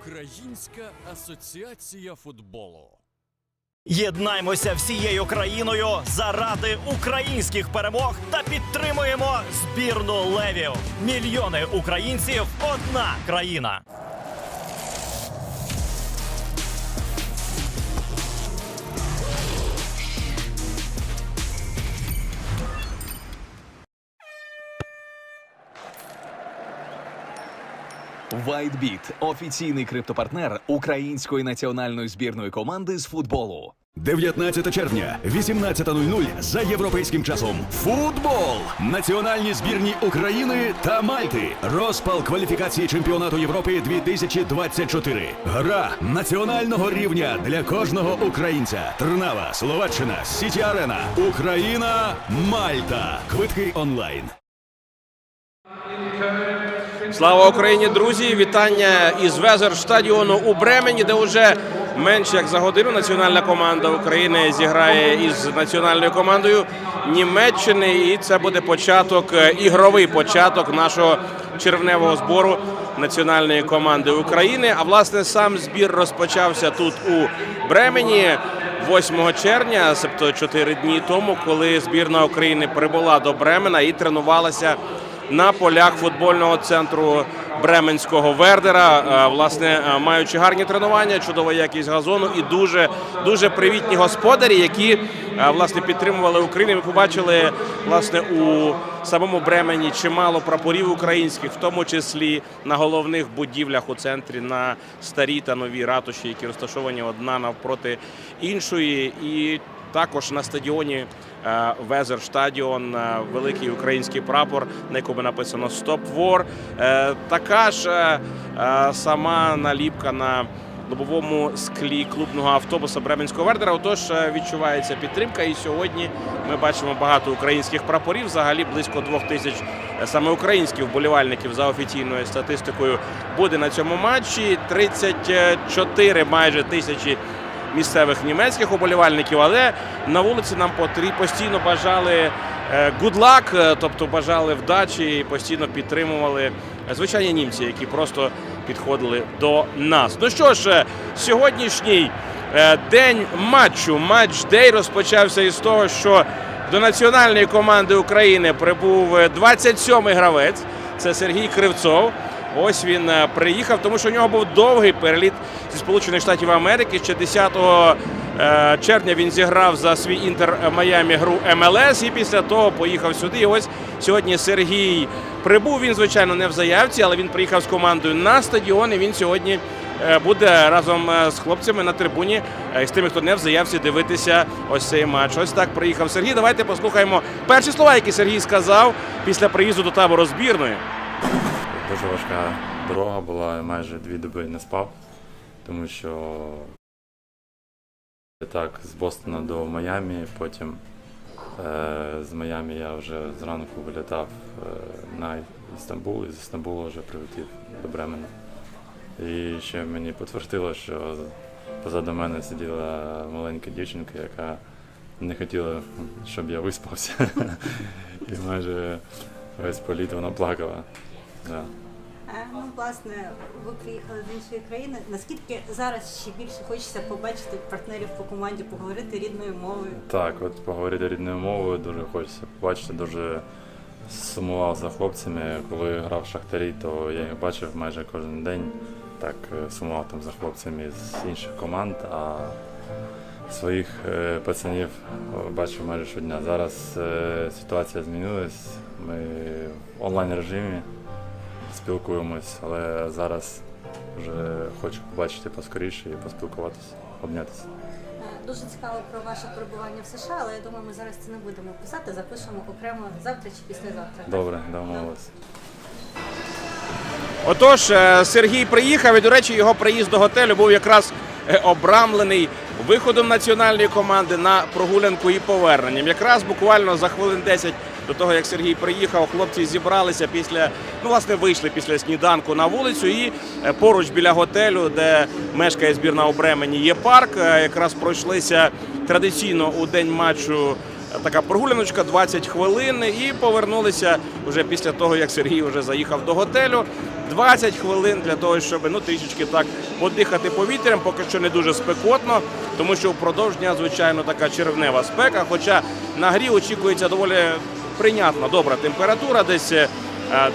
Українська асоціація футболу. Єднаймося всією країною заради українських перемог та підтримуємо збірну левів. Мільйони українців одна країна. WhiteBit – офіційний криптопартнер української національної збірної команди з футболу. 19 червня, 18.00 за європейським часом. Футбол! Національні збірні України та Мальти. Розпал кваліфікації чемпіонату Європи 2024. Гра національного рівня для кожного українця. Трнава, Словаччина, Сіті Арена, Україна, Мальта. Квитки онлайн. Слава Україні, друзі! Вітання із Везер стадіону у Бремені, де вже менше як за годину національна команда України зіграє із національною командою Німеччини. І це буде початок, е, ігровий початок нашого червневого збору національної команди України. А власне сам збір розпочався тут у Бремені. 8 червня, себто 4 дні тому, коли збірна України прибула до Бремена і тренувалася на полях футбольного центру Бременського Вердера. Е, Власне, е, маючи гарні тренування, чудова якість газону і дуже дуже привітні господарі, які е, власне підтримували Україну. Ми побачили власне у самому Бремені чимало прапорів українських, в тому числі на головних будівлях у центрі, на старій та новій ратуші, які розташовані одна навпроти іншої. І також на стадіоні Везер Стадіон, е, великий український прапор, на якому написано Стоп Вор. Е, Така ж е, е, сама наліпка на лобовому склі клубного автобуса Бременського Вердера. Отож е, відчувається підтримка. І сьогодні ми бачимо багато українських прапорів. Взагалі близько двох тисяч е, саме українських вболівальників за офіційною статистикою буде на цьому матчі. 34 майже тисячі місцевих німецьких уболівальників, але на вулиці нам постійно бажали е, good luck, е, тобто бажали вдачі і постійно підтримували е, звичайні німці, які просто підходили до нас. Ну що ж, е, сьогоднішній е, день матчу, матч-дей розпочався із того, що до національної команди України прибув е, 27-й гравець. Це Сергій Кривцов. Ось він е, приїхав, тому що у нього був довгий переліт зі Сполучених Штатів Америки. Ще 10 е, червня він зіграв за свій інтер Майамі гру МЛС і після того поїхав сюди. І ось сьогодні Сергій прибув. Він, звичайно, не в заявці, але він приїхав з командою на стадіон. І він сьогодні е, буде разом з хлопцями на трибуні і з тими, хто не в заявці, дивитися ось цей матч. Ось так приїхав Сергій. Давайте послухаємо перші слова, які Сергій сказав після приїзду до табору збірної. Дуже важка дорога була, майже дві доби не спав, тому що так, з Бостона до Майамі, потім е, з Майамі я вже зранку вилітав е, на Істамбул, і з Істамбулу вже прилетів до Бремена. І ще мені підтвердило, що позаду мене сиділа маленька дівчинка, яка не хотіла, щоб я виспався. І майже весь політ вона плакала. Да. Е, Ну, власне, ви приїхали з іншої країни. Наскільки зараз ще більше хочеться побачити партнерів по команді, поговорити рідною мовою? Так, от поговорити рідною мовою дуже хочеться побачити. Дуже сумував за хлопцями. Коли грав в Шахтарі, то я їх бачив майже кожен день. Так е, сумував там за хлопцями з інших команд, а своїх е, пацанів е, бачив майже щодня. Зараз е, ситуація змінилась. Ми в онлайн режимі спілкуємось, але зараз вже хочу побачити поскоріше і поспілкуватися, обнятися. Дуже цікаво про ваше перебування в США, але я думаю, ми зараз це не будемо писати. Запишемо окремо завтра чи післязавтра. Добре, домовились. Отож, е, Сергій приїхав, і, до речі, його приїзд до готелю був якраз е, обрамлений виходом національної команди на прогулянку і поверненням. Якраз буквально за хвилин 10 до того, як Сергій приїхав, хлопці зібралися після, ну, власне, вийшли після сніданку на вулицю. І е, поруч біля готелю, де мешкає збірна у Бремені, є парк. Е, Якраз пройшлися традиційно у день матчу така прогуляночка 20 хвилин і повернулися вже після того, як Сергій вже заїхав до готелю. 20 хвилин для того, щоб ну трішечки так подихати повітрям, поки що не дуже спекотно, тому що впродовж дня, звичайно, така червнева спека. Хоча на грі очікується доволі прийнятна добра температура, десь е,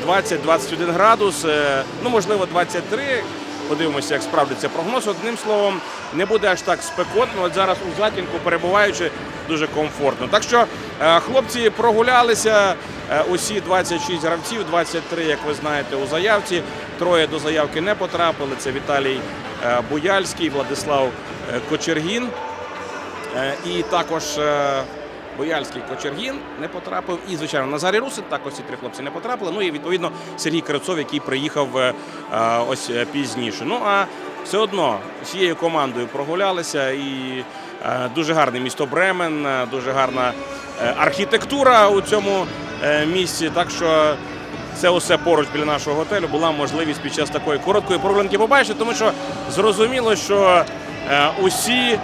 20-21 градус, е, ну можливо 23. Подивимося, як справдиться прогноз. Одним словом, не буде аж так спекотно. От зараз у затінку перебуваючи дуже комфортно. Так що е, хлопці прогулялися. е, Усі 26 гравців, 23, як ви знаєте, у заявці. Троє до заявки не потрапили. Це Віталій е, Буяльський, Владислав е, Кочергін. Е, І також е, Бояльський Кочергін не потрапив. І, звичайно, Назарій Русин, також ці три хлопці не потрапили. Ну і відповідно Сергій Кривцов, який приїхав е, е, ось е, пізніше. Ну а все одно всією командою прогулялися і дуже гарне місто Бремен, дуже гарна архітектура у цьому місці. Так що це усе поруч біля нашого готелю була можливість під час такої короткої прогулянки побачити, тому що зрозуміло, що усі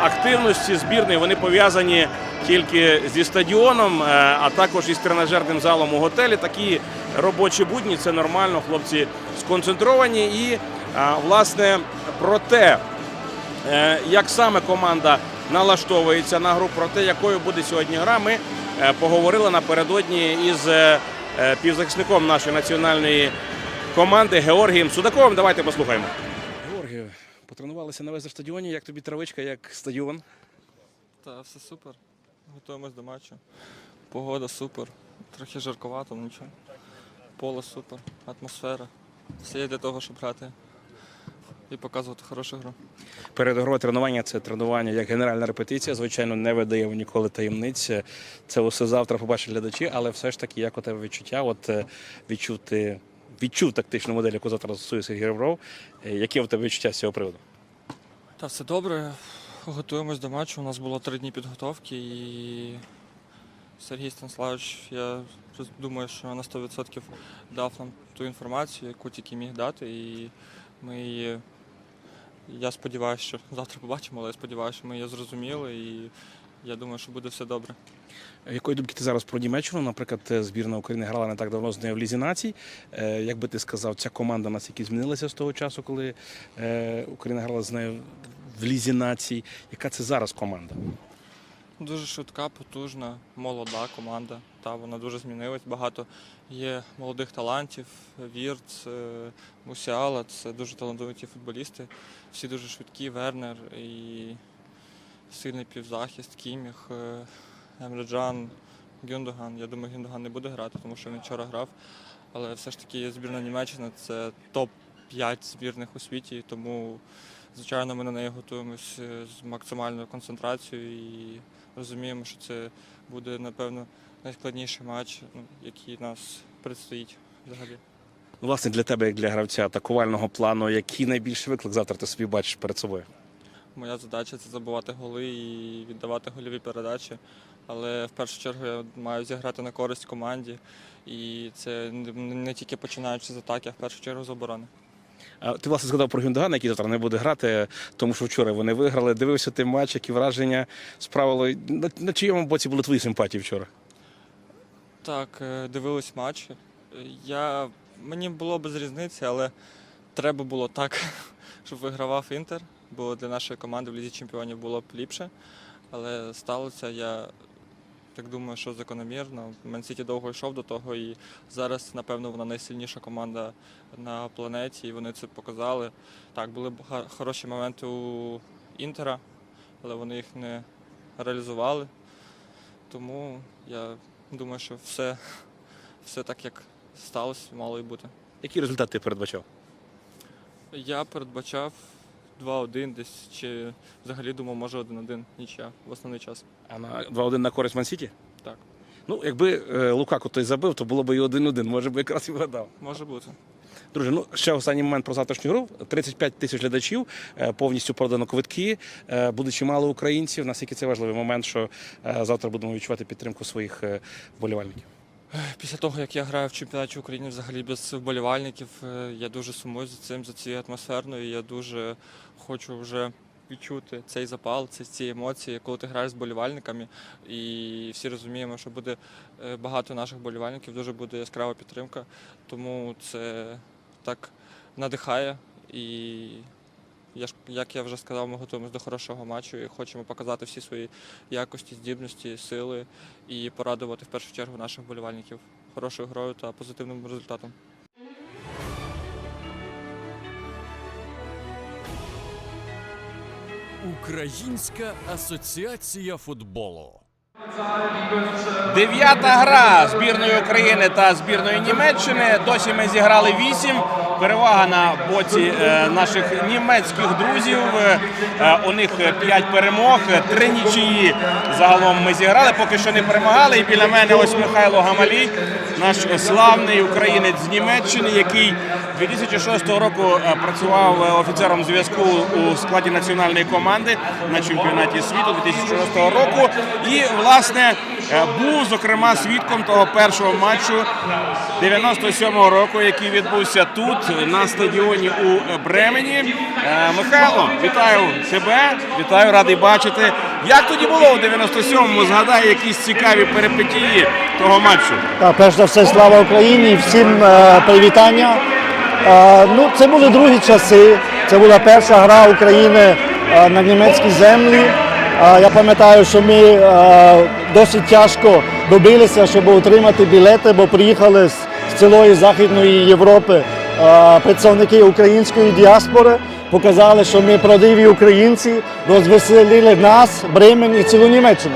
активності збірної вони пов'язані тільки зі стадіоном, е, а також із тренажерним залом у готелі. Такі робочі будні це нормально. Хлопці сконцентровані і е, власне про те, Е, як саме команда налаштовується на гру, про те, якою буде сьогодні гра, ми поговорили напередодні із півзахисником нашої національної команди Георгієм Судаковим. Давайте послухаємо. Георгію, потренувалися на стадіоні. Як тобі травичка, як стадіон? Та все супер. Готуємось до матчу. Погода супер. Трохи жарковато, ну нічого. Поле супер, атмосфера. Все є для того, щоб грати і показувати хорошу гру. Передгрове тренування це тренування як генеральна репетиція. Звичайно, не видаємо ніколи таємниць. Це усе завтра побачать глядачі, але все ж таки, як у тебе відчуття, от е, відчути. Відчув тактичну модель, яку завтра застосує Сергій Ребров. Е, Яке в тебе відчуття з цього приводу? Та все добре. Готуємось до матчу. У нас було три дні підготовки і Сергій Станславович, я думаю, що на 100% дав нам ту інформацію, яку тільки міг дати. І ми її, я сподіваюся, що завтра побачимо, але я сподіваюся, що ми її зрозуміли і я думаю, що буде все добре. Якої думки ти зараз про Німеччину? Наприклад, е, збірна України грала не так давно з нею в Лізі націй. Е, Як би ти сказав, ця команда наскільки змінилася з того часу, коли е, Україна грала з нею в Лізі націй? Яка це зараз команда? Дуже швидка, потужна, молода команда. Та вона дуже змінилась. Багато є молодих талантів. Вірц, е, Мусіала це дуже талановиті футболісти. Всі дуже швидкі, Вернер і сильний півзахист, Кіміх, е, Емреджан, Гюндоган. Я думаю, Гюндоган не буде грати, тому що він вчора грав. Але все ж таки збірна Німеччини це топ-5 збірних у світі, тому звичайно ми на неї готуємось е, з максимальною концентрацією і розуміємо, що це буде, напевно, найскладніший матч, ну, який нас предстоїть взагалі. Ну, Власне, для тебе, як для гравця атакувального плану, який найбільший виклик завтра ти собі бачиш перед собою? Моя задача це забувати голи і віддавати гольові передачі. Але в першу чергу я маю зіграти на користь команді. І це не тільки починаючи з атаки, а в першу чергу з оборони. Ти власне згадав про Гюндагана, який завтра не буде грати, тому що вчора вони виграли. Дивився ти матч, які враження справили. На, на чиєму боці були твої симпатії вчора? Так, е, дивились матч. Я... Мені було без різниці, але треба було так, щоб вигравав Інтер, бо для нашої команди в Лізі Чемпіонів було б ліпше. Але сталося, я так думаю, що закономірно. Мансіті довго йшов до того, і зараз, напевно, вона найсильніша команда на планеті, і вони це показали. Так, були б хороші моменти у Інтера, але вони їх не реалізували. Тому я думаю, що все, все так, як сталося, мало і бути. Який результат ти передбачав? Я передбачав 2-1 десь, чи взагалі думав, може 1-1 нічия в основний час. А на 2-1 на користь Мансіті? Так, Ну, якби е, Лукаку той забив, то було б і 1-1. Може би якраз і вгадав. може бути. Друже, ну ще останній момент про завтрашню гру. 35 тисяч глядачів, е, повністю продано квитки. Е, Буде чимало українців. Наскільки це важливий момент, що е, завтра будемо відчувати підтримку своїх е, вболівальників. Після того, як я граю в чемпіонаті України взагалі без вболівальників, е, я дуже сумую за цим, за цією атмосферною. Я дуже хочу вже відчути цей запал, ці, ці емоції, коли ти граєш з болівальниками. І всі розуміємо, що буде е, багато наших болівальників, дуже буде яскрава підтримка. Тому це так надихає. І я ж, як я вже сказав, ми готуємося до хорошого матчу і хочемо показати всі свої якості, здібності, сили і порадувати в першу чергу наших болівальників хорошою грою та позитивним результатом. Українська асоціація футболу. Дев'ята гра збірної України та збірної Німеччини. Досі ми зіграли вісім. Перевага на боці е, наших німецьких друзів. Е, е, у них п'ять перемог, три нічиї загалом ми зіграли. Поки що не перемагали. І біля мене ось Михайло Гамалій, наш славний українець з Німеччини, який 2006 року е, працював е, офіцером зв'язку у складі національної команди на чемпіонаті світу 2006 року. І власне е, був зокрема свідком того першого матчу 97-го року, який відбувся тут на стадіоні у Бремені. Михайло, вітаю тебе, вітаю, радий бачити. Як тоді було у 97-му? Згадай якісь цікаві перипетії того матчу. Так, перш за все, слава Україні, всім привітання. Ну, це були другі часи. Це була перша гра України на німецькій землі. Я пам'ятаю, що ми досить тяжко добилися, щоб отримати білети, бо приїхали з, цілої Західної Європи представники української діаспори. Показали, що ми правдиві українці, розвеселили нас, Бремен і цілу Німеччину.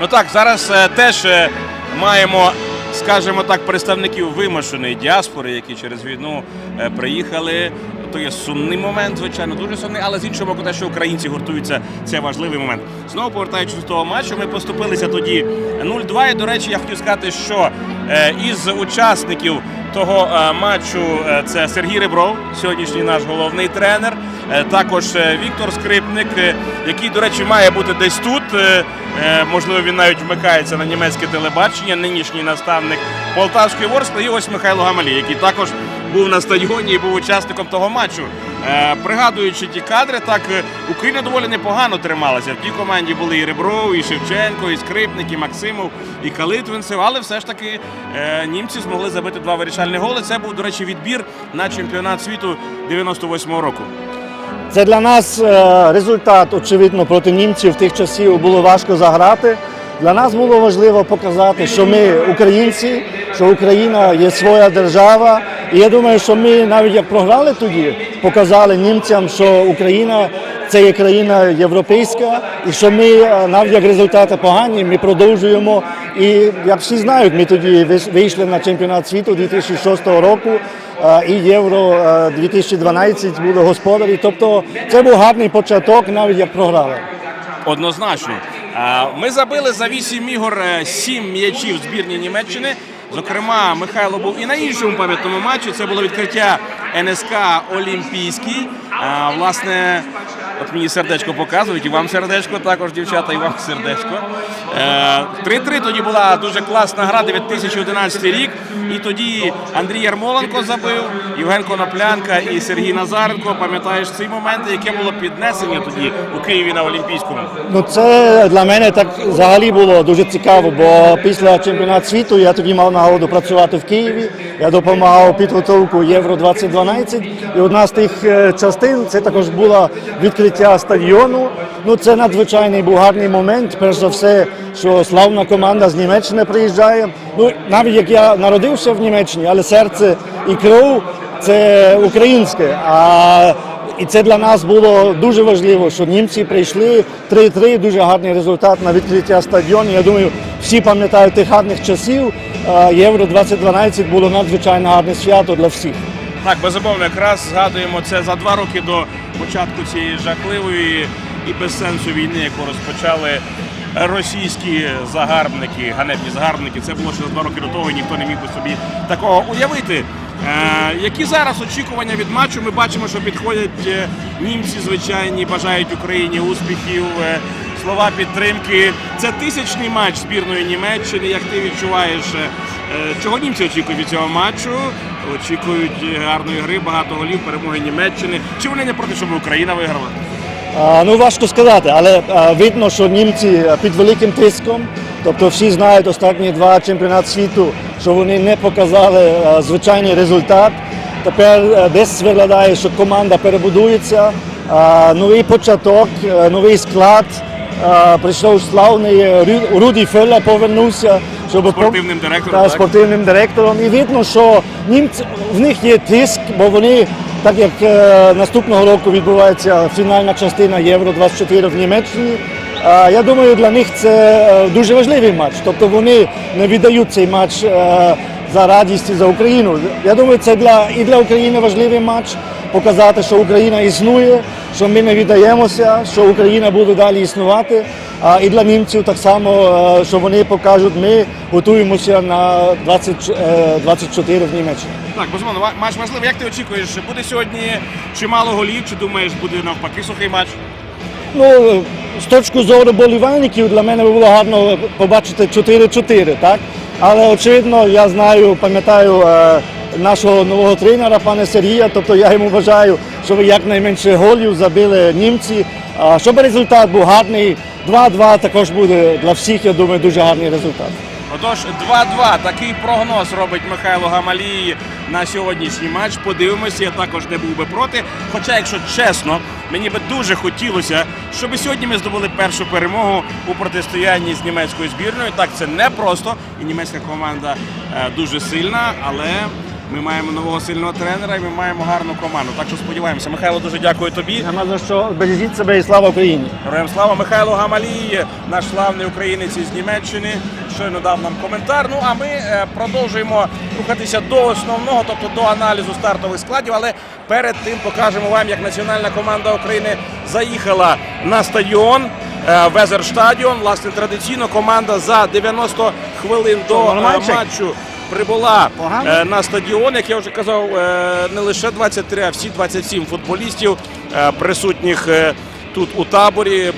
Ну так, зараз е, теж е, маємо, скажімо так, представників вимушеної діаспори, які через війну е, приїхали. То є сумний момент, звичайно, дуже сумний, але з іншого боку, те, що українці гуртуються, це важливий момент. Знову повертаючись до того матчу, ми поступилися тоді 0-2. І, до речі, я хотів сказати, що е, із учасників того е, матчу е, це Сергій Ребров, сьогоднішній наш головний тренер. Е, Також Віктор Скрипник, який, до речі, має бути десь тут. Можливо, він навіть вмикається на німецьке телебачення, нинішній наставник Полтавської Ворскли. І ось Михайло Гамалій, який також був на стадіоні і був учасником того матчу. Е, Пригадуючи ті кадри, так е, Україна доволі непогано трималася. В тій команді були і Ребров, і Шевченко, і Скрипник, і Максимов, і Калитвинцев, але все ж таки е, німці змогли забити два вирішальні голи. Це був, до речі, відбір на чемпіонат світу 98-го року. Це для нас результат, очевидно, проти німців тих часів було важко заграти. Для нас було важливо показати, що ми українці, що Україна є своя держава. І я думаю, що ми навіть як програли тоді, показали німцям, що Україна це є країна європейська, і що ми е, навіть як результати погані, ми продовжуємо. І як всі знають, ми тоді вийшли на чемпіонат світу 2006 року. Е, і Євро е, 2012 були господарі. Тобто це був гарний початок, навіть як програли. Однозначно. Ми забили за 8 ігор 7 м'ячів збірні Німеччини. Зокрема, Михайло був і на іншому пам'ятному матчі. Це було відкриття НСК Олімпійський. Власне, от мені сердечко показують, і вам сердечко, також дівчата, і вам сердечко. Е, 3-3 тоді була дуже класна гра, 2011 рік. І тоді Андрій Ярмоленко забив, Євген Коноплянка і Сергій Назаренко. Пам'ятаєш ці моменти, яке було піднесення тоді у Києві на Олімпійському? Ну це для мене так взагалі було дуже цікаво, бо після чемпіонату світу я тоді мав нагоду працювати в Києві. Я допомагав підготовку Євро 2012. І одна з тих е, частин це також було відкриття стадіону. Ну це надзвичайний був гарний момент. Перш за все, що славна команда з Німеччини приїжджає. Ну навіть як я народився в Німеччині, але серце і кров це українське. А і це для нас було дуже важливо, що німці прийшли 3-3, дуже гарний результат на відкриття стадіону. Я думаю, всі пам'ятають тих гарних часів. Євро 2012 було надзвичайно гарне свято для всіх. Так, безумовно, якраз згадуємо це за два роки до початку цієї жахливої і без сенсу війни, яку розпочали російські загарбники, ганебні загарбники. Це було ще за два роки до того, і ніхто не міг би собі такого уявити. Е, які зараз очікування від матчу? Ми бачимо, що підходять е, німці звичайні, бажають Україні успіхів. е, Слова підтримки. Це тисячний матч збірної Німеччини. Як ти відчуваєш, чого німці очікують від цього матчу? Очікують е, гарної гри, багато голів, перемоги Німеччини. Чи вони не проти, щоб Україна виграла? А, ну важко сказати, але а, видно, що німці під великим тиском. Тобто всі знають останні два чемпіонати світу, що вони не показали а, звичайний результат. Тепер а, десь виглядає, що команда перебудується, а, новий початок, а, новий склад. Прийшов славний е, Руді Фелле повернувся, щоб Спортивним директором, Та, так? спортивним директором. І видно, що німці в них є тиск, бо вони, так як е, наступного року відбувається фінальна частина Євро 24 в Німеччині. е, я думаю, для них це е, дуже важливий матч. Тобто вони не віддають цей матч е, за радість і за Україну. Я думаю, це для і для України важливий матч. Показати, що Україна існує, що ми не віддаємося, що Україна буде далі існувати. І для німців так само, е, що вони покажуть, ми готуємося на 20, е, 24 в Німеччині. Так, безумовно, матч важливий. Як ти очікуєш, буде сьогодні чимало голів, чи думаєш, буде навпаки сухий матч? Ну, з точки зору болівальників, для мене було гарно побачити 4-4, так? Але очевидно, я знаю, пам'ятаю е, нашого нового тренера, пана Сергія, тобто я йому бажаю, щоб якнайменше голів забили німці, щоб результат був гарний. 2-2 також буде для всіх, я думаю, дуже гарний результат. Отож, 2-2. Такий прогноз робить Михайло Гамалій на сьогоднішній матч. Подивимося, я також не був би проти. Хоча, якщо чесно, мені би дуже хотілося, щоб сьогодні ми здобули першу перемогу у протистоянні з німецькою збірною. Так, це не просто, і німецька команда е, дуже сильна, але ми маємо нового сильного тренера і ми маємо гарну команду. Так що сподіваємося. Михайло, дуже дякую тобі. Нема за що бережіть себе і слава Україні! Героям слава Михайло Гамалій, наш славний українець із Німеччини, щойно дав нам коментар. Ну а ми е, продовжуємо рухатися до основного, тобто до аналізу стартових складів. Але перед тим покажемо вам, як національна команда України заїхала на стадіон. е, Везерштадіон. Власне, традиційно команда за 90 хвилин до е, матчу прибула Погано? е, на стадіон, як я вже казав, е, не лише 23, а всі 27 футболістів е, присутніх тут у таборі.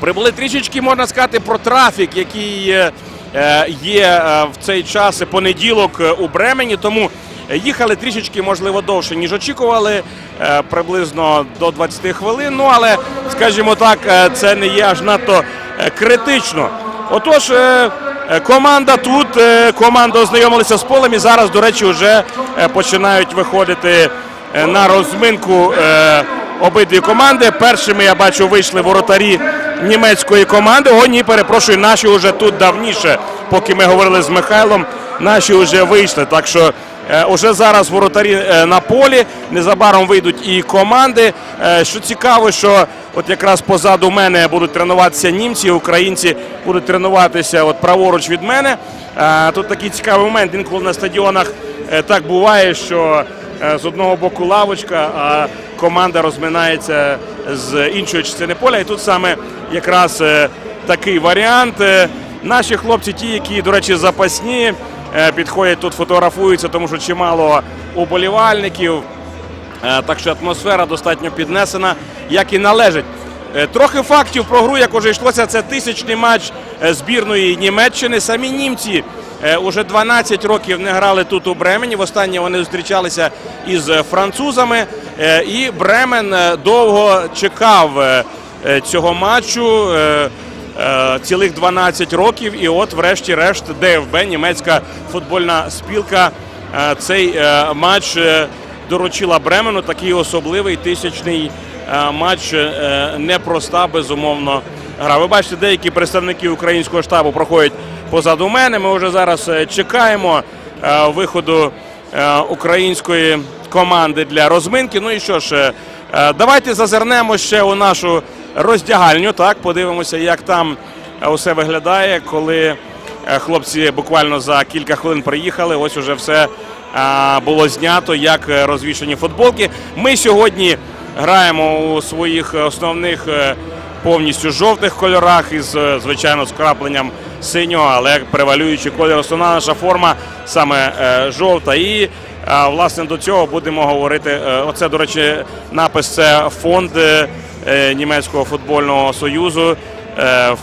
Прибули трішечки, можна сказати, про трафік, який є в цей час понеділок у Бремені. Тому їхали трішечки, можливо, довше, ніж очікували, приблизно до 20 хвилин. Ну, але, скажімо так, це не є аж надто критично. Отож, команда тут, е, команда ознайомилися з полем і зараз, до речі, вже е, починають виходити е, на розминку е, обидві команди. Першими я бачу вийшли воротарі німецької команди. О, ні, перепрошую, наші вже тут давніше, поки ми говорили з Михайлом. Наші вже вийшли. Так що е, уже зараз воротарі е, на полі. Незабаром вийдуть і команди. Е, що цікаво, що от якраз позаду мене будуть тренуватися німці, українці будуть тренуватися от праворуч від мене. Е, тут такий цікавий момент. Інколи на стадіонах е, так буває, що е, з одного боку лавочка, а команда розминається з іншої частини поля. І тут саме якраз е, такий варіант. Е, Наші хлопці, ті, які, до речі, запасні, е, підходять тут, фотографуються, тому що чимало уболівальників. Е, Так що атмосфера достатньо піднесена, як і належить. Е, Трохи фактів про гру, як уже йшлося, це тисячний матч е, збірної Німеччини. Самі німці е, уже 12 років не грали тут у Бремені. Востаннє вони зустрічалися із е, французами. Е, І Бремен е, довго чекав е, е, цього матчу. Е, Цілих 12 років, і от, врешті-решт, ДФБ, німецька футбольна спілка, е, цей е, матч доручила Бремену. Такий особливий тисячний матч. Непроста, безумовно, гра. Ви бачите, деякі представники українського штабу проходять позаду мене. Ми вже зараз чекаємо виходу української команди для розминки. Ну і що ж, давайте зазирнемо ще у нашу роздягальню. Так, подивимося, як там е, усе виглядає, коли е, хлопці буквально за кілька хвилин приїхали. Ось уже все е, було знято, як е, розвішені футболки. Ми сьогодні граємо у своїх основних е, повністю жовтих кольорах із, е, звичайно, з крапленням синього, але превалюючий колір. Основна наша форма саме е, жовта. І е, власне до цього будемо говорити. е, Оце, до речі, напис це фонд е, е, німецького футбольного союзу.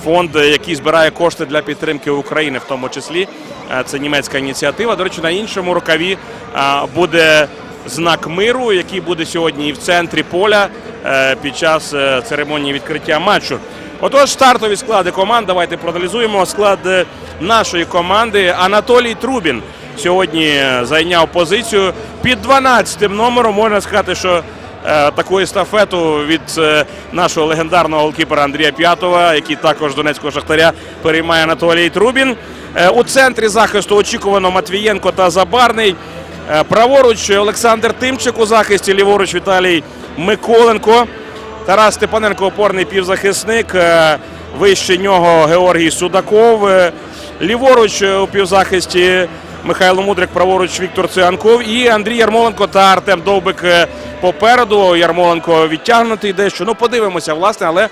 Фонд, який збирає кошти для підтримки України, в тому числі це німецька ініціатива. До речі, на іншому рукаві буде знак миру, який буде сьогодні і в центрі поля під час церемонії відкриття матчу. Отож, стартові склади команд. Давайте проаналізуємо склад нашої команди. Анатолій Трубін сьогодні е, зайняв позицію під 12 номером. Можна сказати, що е, таку естафету від е, нашого легендарного голкіпера Андрія П'ятова, який також Донецького шахтаря переймає Анатолій Трубін. У центрі захисту очікувано Матвієнко та Забарний. Праворуч Олександр Тимчик у захисті, ліворуч Віталій Миколенко. Тарас Степаненко опорний півзахисник. Вище нього Георгій Судаков. Ліворуч у півзахисті Михайло Мудрик, праворуч Віктор Циганков і Андрій Ярмоленко та Артем Довбик е, попереду. Ярмоленко відтягнутий дещо. Ну, подивимося, власне, але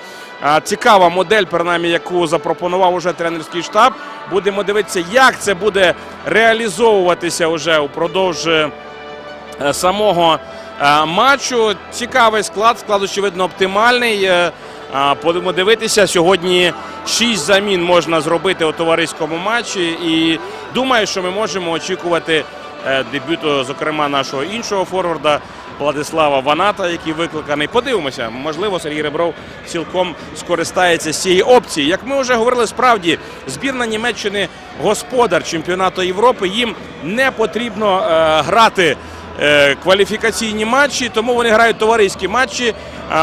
цікава модель, принаймні, яку запропонував уже тренерський штаб. Будемо дивитися, як це буде реалізовуватися вже упродовж. е, е, самого матчу. Цікавий склад, склад, очевидно, оптимальний. Будемо дивитися. Сьогодні шість замін можна зробити у товариському матчі. І думаю, що ми можемо очікувати е, дебюту, зокрема, нашого іншого форварда. Владислава Ваната, який викликаний. Подивимося, можливо, Сергій Ребров цілком скористається з цієї опції. Як ми вже говорили, справді збірна Німеччини господар чемпіонату Європи. Їм не потрібно е, грати кваліфікаційні матчі, тому вони грають товариські матчі.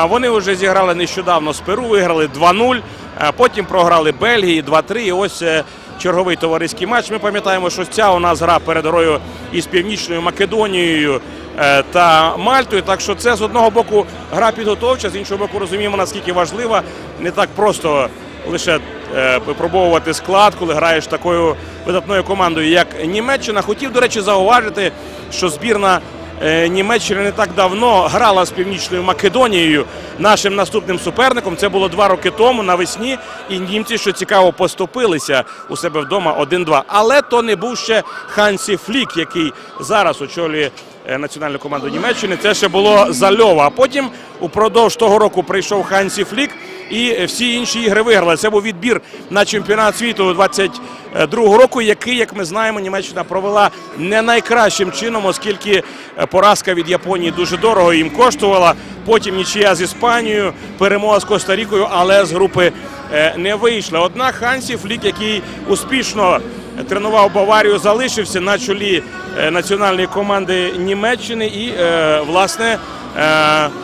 Вони вже зіграли нещодавно з Перу, виграли 2-0, а потім програли Бельгії 2-3. І ось е, черговий товариський матч. Ми пам'ятаємо, що ця у нас гра перед грою із Північною Македонією е, та Мальтою. Так що це з одного боку гра підготовча, з іншого боку, розуміємо, наскільки важлива. Не так просто лише е, випробовувати склад, коли граєш такою видатною командою, як Німеччина. Хотів, до речі, зауважити, що збірна. е, Німеччина не так давно грала з Північною Македонією нашим наступним суперником. Це було два роки тому навесні. І німці, що цікаво, поступилися у себе вдома 1-2. Але то не був ще Хансі Флік, який зараз очолює е, національну команду Німеччини. Це ще було за Льова. А потім упродовж того року прийшов Хансі Флік. І всі інші ігри виграли. Це був відбір на чемпіонат світу 22-го року, який, як ми знаємо, Німеччина провела не найкращим чином, оскільки е, поразка від Японії дуже дорого їм коштувала. Потім нічия з Іспанією, перемога з Коста-Рікою, але з групи е, не вийшла. Однак Хансі Флік, який успішно тренував Баварію, залишився на чолі е, національної команди Німеччини і, е, власне, е,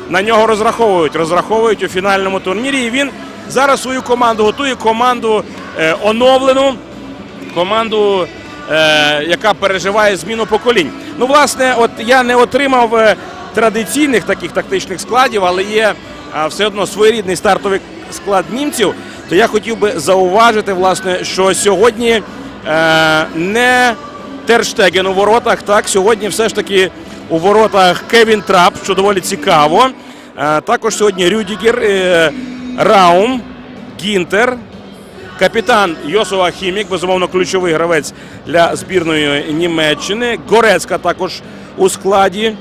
на нього розраховують. Розраховують у фінальному турнірі. І він зараз свою команду готує команду оновлену, команду, яка переживає зміну поколінь. Ну, власне, от я не отримав традиційних таких тактичних складів, але є все одно своєрідний стартовий склад німців. То я хотів би зауважити, власне, що сьогодні не Терштеген у воротах. Так, сьогодні все ж таки у воротах Кевін Трап, що доволі цікаво. Е, також сьогодні Рюдігер, е, Раум, Гінтер, Капітан Йосова Хімік, безумовно, ключовий гравець для збірної Німеччини. Горецька також у складі.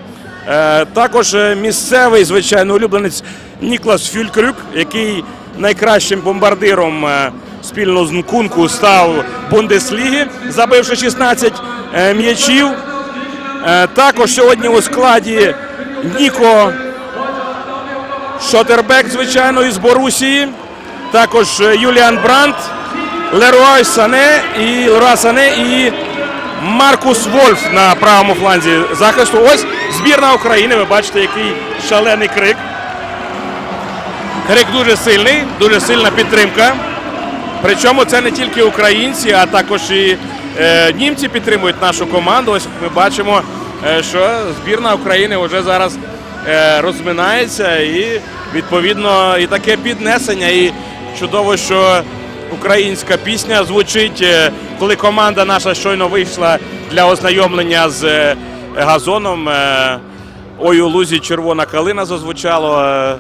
Е, також е, місцевий, звичайно, улюбленець Ніклас Фюлькрюк, який найкращим бомбардиром е, спільно з Нкунку став Бундесліги, забивши 16 е, м'ячів. Е, також сьогодні у складі Ніко Шотербек, звичайно, із Борусії. Також е, Юліан Брандт, Леруай Сане і Леруа Сане і Маркус Вольф на правому фланзі захисту. Ось збірна України. Ви бачите, який шалений крик. Крик дуже сильний, дуже сильна підтримка. Причому це не тільки українці, а також і е, німці підтримують нашу команду. Ось ми бачимо, е, що збірна України вже зараз е, розминається і відповідно і таке піднесення. І чудово, що українська пісня звучить, е, коли команда наша щойно вийшла для ознайомлення з е, газоном. Е, Ой, у лузі червона калина зазвучало. е,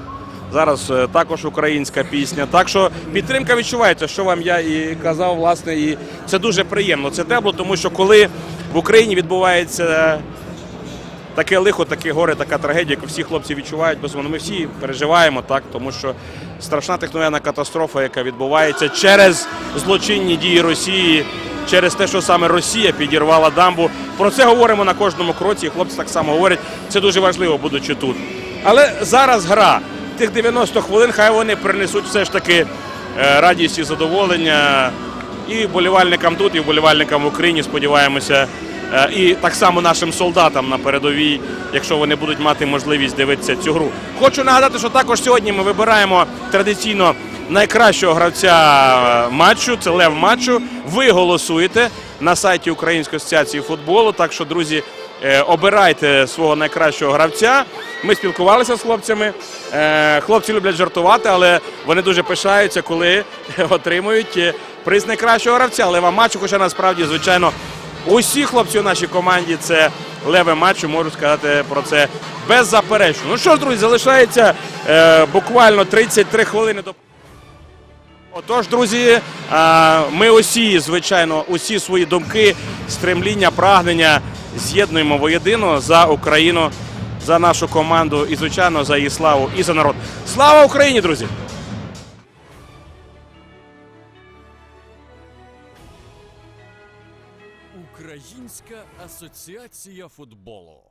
Зараз е, також українська пісня. Так що підтримка відчувається, що вам я і казав, власне, і це дуже приємно. Це тепло, тому що коли в Україні відбувається таке лихо, таке горе, така трагедія, яку всі хлопці відчувають, безумовно, ми всі переживаємо, так, тому що страшна техногенна катастрофа, яка відбувається через злочинні дії Росії через те, що саме Росія підірвала дамбу. Про це говоримо на кожному кроці. Хлопці так само говорять. Це дуже важливо, будучи тут. Але зараз гра. Тих 90 хвилин хай вони принесуть все ж таки е, радість і задоволення і вболівальникам тут, і вболівальникам в Україні. Сподіваємося, е, і так само нашим солдатам на передовій, якщо вони будуть мати можливість дивитися цю гру. Хочу нагадати, що також сьогодні ми вибираємо традиційно найкращого гравця е, матчу. Це лев матчу. Ви голосуєте на сайті Української асоціації футболу. Так що, друзі, обирайте свого найкращого гравця. Ми спілкувалися з хлопцями. Е, Хлопці люблять жартувати, але вони дуже пишаються, коли отримують е, приз найкращого гравця. Лева матчу, хоча насправді, звичайно, усі хлопці у нашій команді це леве матчу, можу сказати про це беззаперечно. Ну що ж, друзі, залишається е, буквально 33 хвилини до. Отож, друзі, ми усі, звичайно, усі свої думки, стремління, прагнення з'єднуємо воєдино за Україну, за нашу команду і, звичайно, за її славу і за народ. Слава Україні, друзі! Українська асоціація футболу.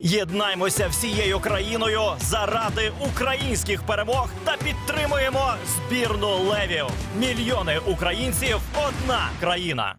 Єднаймося всією країною заради українських перемог та підтримуємо збірну левів. Мільйони українців одна країна.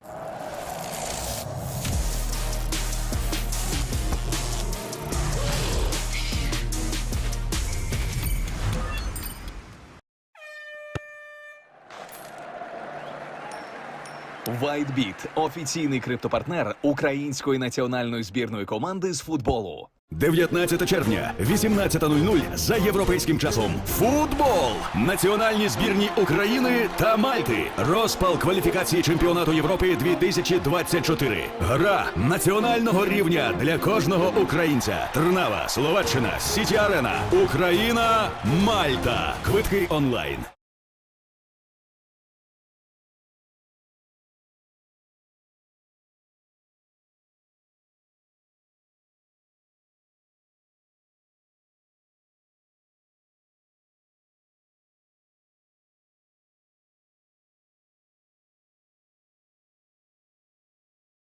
WhiteBit – офіційний криптопартнер української національної збірної команди з футболу. 19 червня, 18.00 за європейським часом. Футбол! Національні збірні України та Мальти. Розпал кваліфікації чемпіонату Європи 2024. Гра національного рівня для кожного українця. Трнава, Словаччина, Сіті Арена, Україна, Мальта. Квитки онлайн.